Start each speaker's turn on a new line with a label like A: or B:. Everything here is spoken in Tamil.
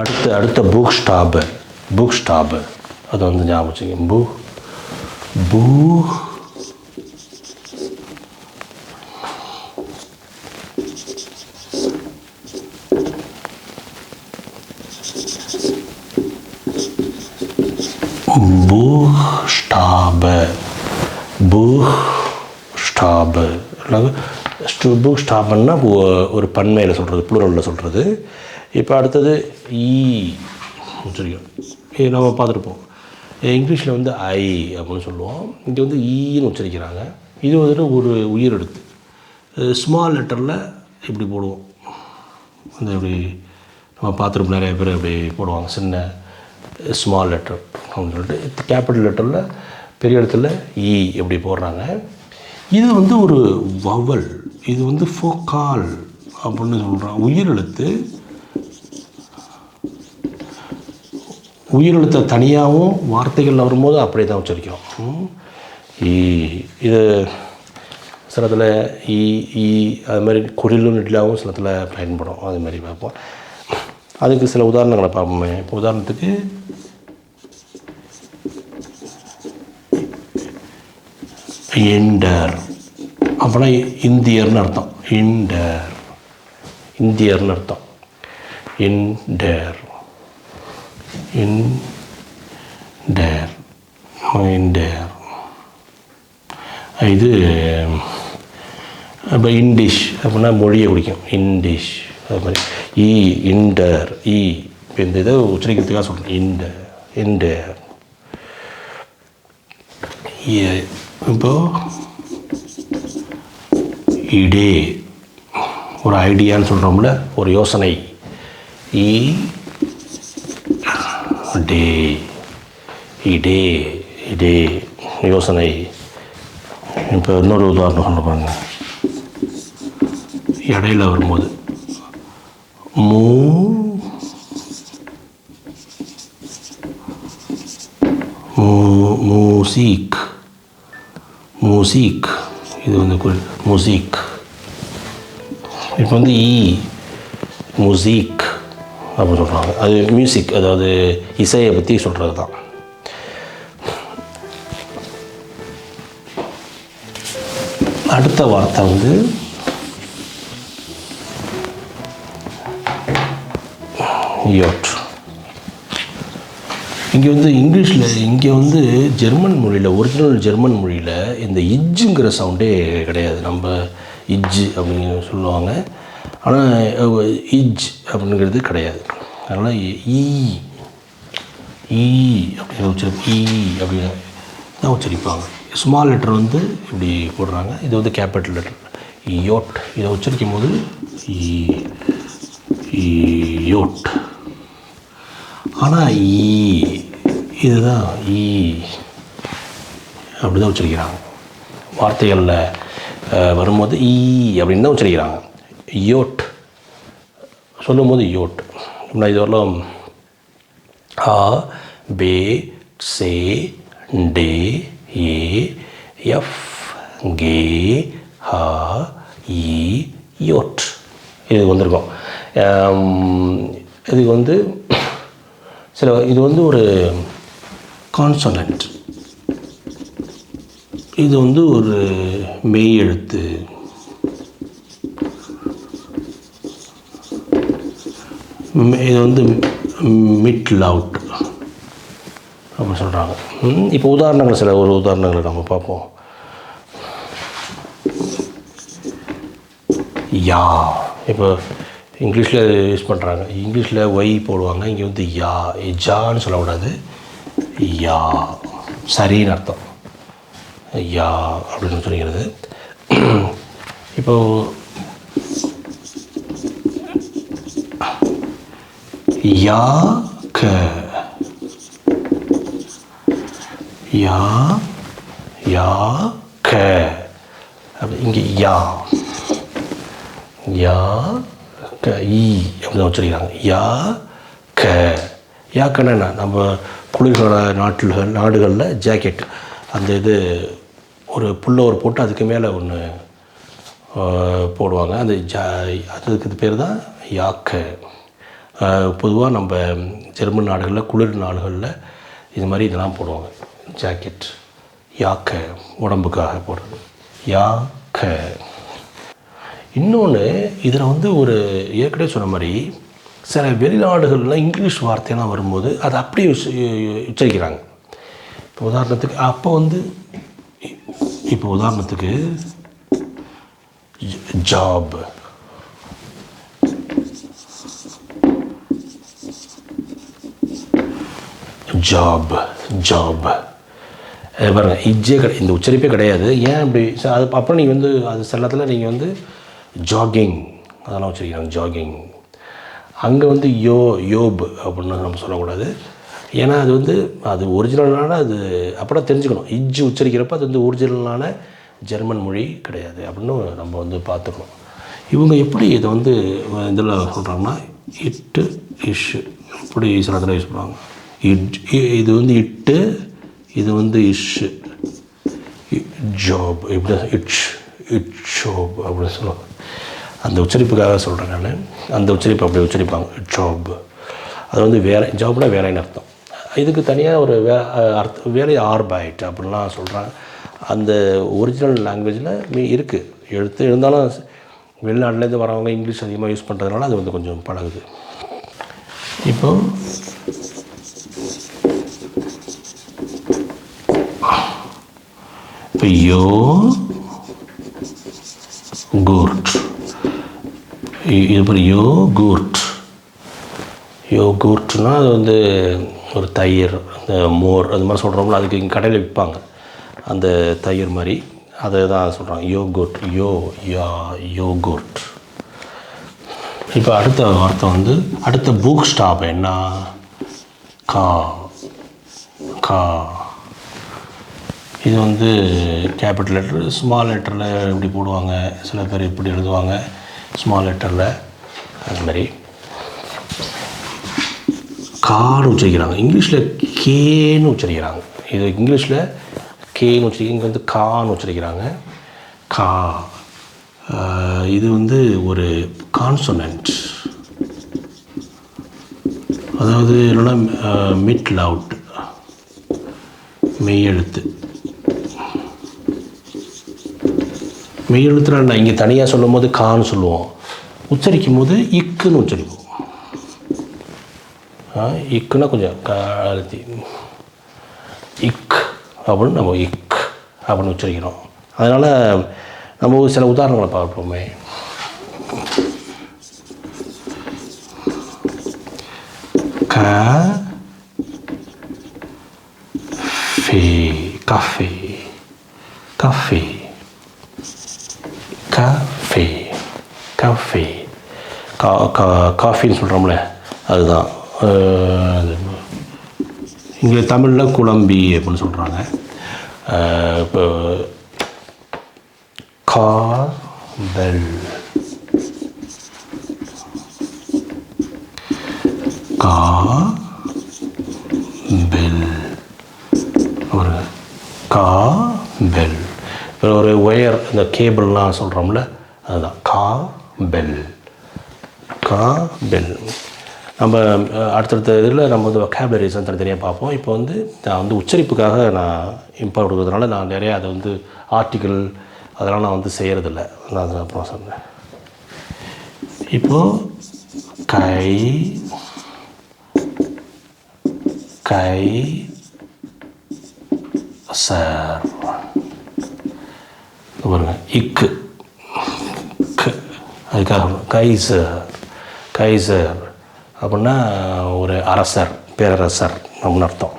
A: அடுத்து அடுத்த புக் ஸ்டாபு புக் ஸ்டாபு அது வந்து ஞாபகம் வச்சுங்க பூ பூ புக் புஷ்டாப புஷ்டாபன்னா ஒரு பன்மையில் சொல்கிறது ப்ளூரலில் சொல்கிறது இப்போ அடுத்தது e. ஈ சரியும் இது நம்ம பார்த்துருப்போம். இங்கிலீஷில் வந்து ஐ அப்படின்னு சொல்லுவோம். இங்கே வந்து e ஈன்னு உச்சரிக்கிறாங்க. இது வந்துட்டு ஒரு உயிர் எழுத்து ஸ்மால் லெட்டரில் இப்படி போடுவோம். அந்த இப்படி நம்ம பார்த்துருப்போம். நிறைய பேர் இப்படி போடுவாங்க. சின்ன ஸ்மால் லெட்டர் அப்படின்னு சொல்லிட்டு. கேபிட்டல் லெட்டரில் பெரிய இடத்துல e இ எப்படி போடுறாங்க. இது வந்து ஒரு வவல் இது வந்து ஃபோக்கால் அப்படின்னு சொல்கிறாங்க உயிர் எழுத்து. உயிரெழுத்தை தனியாகவும் வார்த்தைகளில் வரும்போது அப்படியே தான் உச்சரிக்கிறோம் ஈ இது சிலத்தில் ஈ ஈ அது மாதிரி குடிலும் நெட்டிலாகவும் சிலத்தில் பயன்படும். அது மாதிரி பார்ப்போம். அதுக்கு சில உதாரணங்களை பார்ப்போமே. இப்போ உதாரணத்துக்கு இண்டர் அப்படின்னா இந்தியர்னு அர்த்தம். இண்டர். இந்தியர்னு அர்த்தம். இண்டர். இண்டர் இண்டர் இது um, அப்போ இன்டிஷ் அப்படின்னா மொழியை குடிக்கும் இன்டிஷ் அது மாதிரி. இ இண்டர் இ இப்போ இந்த இதை உச்சரிக்கிறதுக்காக சொல்கிறேன் இண்டர் இண்டர் இ- e, இப்போ இடே ஒரு ஐடியான்னு சொல்கிறோம்ல ஒரு யோசனை. இ டே இடே இடே யோசனை. இப்போ இன்னொரு உதாரணம் சொல்ல பாருங்க இடையில வரும்போது மூ மூசிக் மூசிக். இது வந்து குறி- மூசிக். இப்போ வந்து ஈ மூசிக். அப்படின்னு சொல்கிறாங்க அது மியூசிக் அதாவது இசையை பற்றி சொல்கிறது தான் அடுத்த வார்த்தை வந்து யோட் இங்கே வந்து இங்கிலீஷில் இங்கே வந்து ஜெர்மன் மொழியில் ஒரிஜினல் ஜெர்மன் மொழியில் இந்த இஜ்ஜுங்கிற சவுண்டே கிடையாது. நம்ம இஜ் அப்படின்னு சொல்லுவாங்க. ஆனால் இஜ் அப்படிங்கிறது கிடையாது. அதனால் ஈ ஈ அப்படின்னு உச்சரிப்பு இ அப்படின்னு தான் உச்சரிப்பாங்க ஸ்மால் லெட்டர் வந்து இப்படி போடுறாங்க. இது வந்து கேபிட்டல் லெட்டர் யோட் இதை உச்சரிக்கும் போது யோட் ஆனால் ஈ இதுதான் ஈ அப்படி தான் உச்சரிக்கிறாங்க. வார்த்தைகளில் வரும்போது ஈ அப்படின்னு தான் உச்சரிக்கிறாங்க. யோட் சொல்லும்போது யோட் முன்னாடி இது வரலாம் ஆ பே சே டே ஏ எஃப் கே ஹா இ யோட் இது வந்திருக்கும். Um, இது இதுக்கு வந்து சில இது வந்து ஒரு கான்சனண்ட் இது வந்து ஒரு மெய் எழுத்து. இது வந்து மிட் லவுட் அப்படின்னு சொல்கிறாங்க இப்போ உதாரணங்கள் சில ஒரு உதாரணங்களை நம்ம பார்ப்போம். யா. இப்போ இங்கிலீஷில் யூஸ் பண்ணுறாங்க இங்கிலீஷில் ஒய் போடுவாங்க இங்கே வந்து யா. ஜான்னு சொல்லக்கூடாது. யா. சரின்னு அர்த்தம். யா அப்படின்னு சொல்லிக்கிறது. இப்போது யா க யா யா க அப்படி இங்கே யா யா க இ அப்படின்னு வச்சுருக்காங்க யா க யாக்கன்னா என்ன நம்ம குளிர்கால நாட்டில் நாடுகளில் ஜாக்கெட் அந்த இது ஒரு புல்லோர் போட்டு அதுக்கு மேலே ஒன்று போடுவாங்க. அந்த ஜா அதுக்கு பேர் தான் யாக்கை பொதுவாக நம்ம ஜெர்மன் நாடுகளில் குளிர் நாடுகளில் இது மாதிரி இதெல்லாம் போடுவாங்க. ஜாக்கெட் யாக்க உடம்புக்காக போடுறது. யாக்க. இன்னொன்று இதில் வந்து ஒரு ஏற்கனவே சொன்ன மாதிரி சில வெளிநாடுகளில் இங்கிலீஷ் வார்த்தையெல்லாம் வரும்போது அதை அப்படியே உச்சரிக்கிறாங்க. இப்போ உதாரணத்துக்கு அப்போ வந்து இப்போ உதாரணத்துக்கு ஜாப். ஜாப் ஜாப் பாருங்க இஜ்ஜே கிடை இந்த உச்சரிப்பே கிடையாது. ஏன் அப்படி? ச- அது அப்புறம் நீங்கள் வந்து அது சில இடத்துல நீங்கள் வந்து ஜாகிங் அதெல்லாம் வச்சுருக்கீங்க ஜாகிங் அங்கே வந்து யோ யோப் அப்படின்னு நம்ம சொல்லக்கூடாது. ஏன்னா அது வந்து அது ஒரிஜினலான அது அப்படின்னா தெரிஞ்சுக்கணும். இஜ் உச்சரிக்கிறப்ப அது வந்து ஒரிஜினலான ஜெர்மன் மொழி கிடையாது அப்படின்னு நம்ம வந்து பார்த்துக்கணும். இவங்க எப்படி இதை வந்து இதில் சொல்கிறாங்கன்னா இட்டு இஷ்ஷு இப்படி சில இடத்துல யூஸ் பண்ணுவாங்க. இட் இ- இது வந்து இட்டு இது வந்து இஷ்ஷு ஜாப் இப்படி இட்ஸ் இட் ஜாப் அப்படின்னு சொல்லுவாங்க. அந்த உச்சரிப்புக்காக சொல்கிறேன் நான். அந்த உச்சரிப்பு அப்படி உச்சரிப்பாங்க ஜாப். அது வந்து வேலை ஜாப்னா வேலைன்னு அர்த்தம்? இதுக்கு தனியாக ஒரு வே அர்த்த வேலை ஆர்பைட் அப்படின்லாம் சொல்கிறாங்க அந்த ஒரிஜினல் லாங்குவேஜில் மீ இருக்குது எழுத்து இருந்தாலும் வெளிநாட்டிலேருந்து வரவங்க இங்கிலீஷ் அதிகமாக யூஸ் பண்ணுறதுனால அது வந்து கொஞ்சம் பழகுது. இப்போ இப்போ யோ கூர்ட் இது மாதிரி யோ கூர்ட் யோகூர்ட்னா அது வந்து ஒரு தயிர் இந்த மோர் அது மாதிரி சொல்கிறோம்ல அதுக்கு இங்கே கடையில் விற்பாங்க அந்த தயிர் மாதிரி அதை தான் சொல்கிறாங்க யோகூர்ட் யோ யா யோகூர்ட் இப்போ அடுத்த வார்த்தை வந்து அடுத்த புக் ஸ்டாப் என்ன? கா கா. இது வந்து கேபிட்டல் லெட்டர் ஸ்மால் லெட்டரில் இப்படி போடுவாங்க. சில பேர் இப்படி எழுதுவாங்க ஸ்மால் லெட்டரில் அது மாதிரி. கான்னு உச்சரிக்கிறாங்க. இங்கிலீஷில் கேன்னு உச்சரிக்கிறாங்க. இது இங்கிலீஷில் கேன்னு உச்சரிக்க இங்கே வந்து கான்னு உச்சரிக்கிறாங்க. கா. இது வந்து ஒரு கான்சோனன்ட் அதாவது என்னென்னா மிட் லவுட் மெய்யெழுத்து மெய்யெழுத்துல நான் இங்கே தனியாக சொல்லும் போது கான்னு சொல்லுவோம். உச்சரிக்கும் போது இக்குன்னு உச்சரிப்போம். இக்குன்னா கொஞ்சம் அழுத்தி. இக் அப்படின்னு நம்ம இக் அப்படின்னு உச்சரிக்கிறோம். அதனால் நம்ம ஒரு சில உதாரணங்களை பார்ப்போமே. க ஃபே காஃபே காஃபே கா காஃபின்னு சொல்கிறோம்ல அதுதான். இங்கே தமிழில் குழம்பி அப்படின்னு சொல்கிறாங்க இப்போ கா பெல் கா பெல் ஒரு கா பெல் இப்போ ஒரு ஒயர் இந்த கேபிள்லாம் சொல்கிறோம்ல அதுதான். கா பெல் கா நம்ம அடுத்தடுத்த இதில் நம்ம வந்து vocabularies வந்து தனித்தனியாக பார்ப்போம். இப்போ வந்து நான் வந்து உச்சரிப்புக்காக நான் இம்பார்ட் கொடுக்கறதுனால நான் நிறைய அதை வந்து ஆர்டிக்கிள் அதெல்லாம் நான் வந்து செய்கிறதில்ல நான் அதில் அப்புறம் சொன்னேன். இப்போது கை கை சார். பாருங்க இக்கு. அதுக்காக கை சார். கைசர் அப்படின்னா ஒரு அரசர் பேரரசர் அப்படின்னு அர்த்தம்.